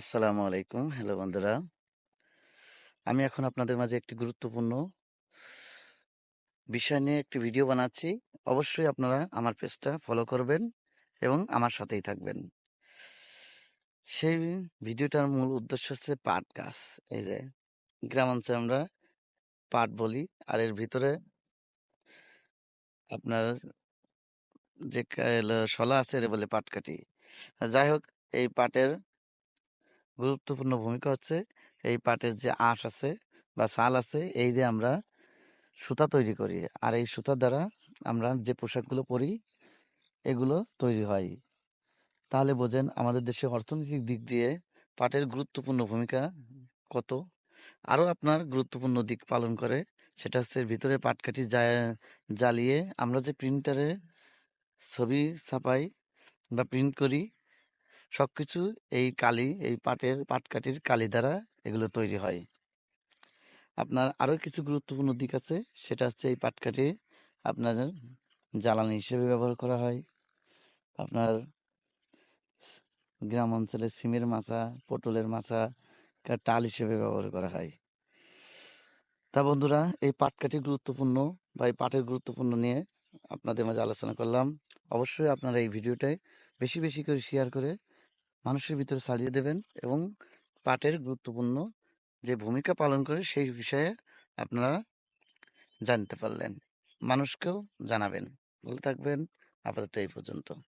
আসসালামু আলাইকুম। হ্যালো বন্ধুরা। আমি এখন আপনাদের মাঝে একটি গুরুত্বপূর্ণ বিষয় নিয়ে একটি ভিডিও বানাচ্ছি। অবশ্যই আপনারা আমার পেজটা ফলো করবেন এবং আমার সাথেই থাকবেন। সেই ভিডিওটার মূল উদ্দেশ্য হচ্ছে পাট গাছ। এই যে গ্রামাঞ্চলে আমরা পাট বলি। আর এর ভিতরে আপনার যে শলা আছে এর বলে পাটকাঠি। যাই হোক, এই পাটের গুরুত্বপূর্ণ ভূমিকা হচ্ছে এই পাটের যে আঁশ আছে বা ছাল আছে, এই দিয়ে আমরা সুতা তৈরি করি। আর এই সুতার দ্বারা আমরা যে পোশাকগুলো পরি, এগুলো তৈরি হয়। তাহলে বোঝেন আমাদের দেশে অর্থনৈতিক দিক দিয়ে পাটের গুরুত্বপূর্ণ ভূমিকা কত? আরও আপনার গুরুত্বপূর্ণ দিক পালন করে, সেটা হচ্ছে ভিতরে পাটকাঠি জ্বালিয়ে আমরা যে প্রিন্টারে ছবি ছাপাই বা প্রিন্ট করি সবকিছু এই কালি, এই পাটের পাটকাঠির কালি দ্বারা এগুলো তৈরি হয়। আপনার আরও কিছু গুরুত্বপূর্ণ দিক আছে। সেটা হচ্ছে এই পাটকাঠি আপনার জ্বালানি হিসেবে ব্যবহার করা হয়। আপনার গ্রাম অঞ্চলে সিমের মাচা, পটলের মাছা টাল হিসেবে ব্যবহার করা হয়। তা বন্ধুরা, এই পাটকাঠি গুরুত্বপূর্ণ বা এই পাটের গুরুত্বপূর্ণ নিয়ে আপনাদের মাঝে আলোচনা করলাম। অবশ্যই আপনারা এই ভিডিওটাই বেশি বেশি করে শেয়ার করে মানুষের ভিতরে ছাড়িয়ে দেবেন এবং পাটের গুরুত্বপূর্ণ যে ভূমিকা পালন করে সেই বিষয়ে আপনারা জানতে পারলেন। মানুষকেও জানাবেন। ভালো থাকবেন। আপাতত এই পর্যন্ত।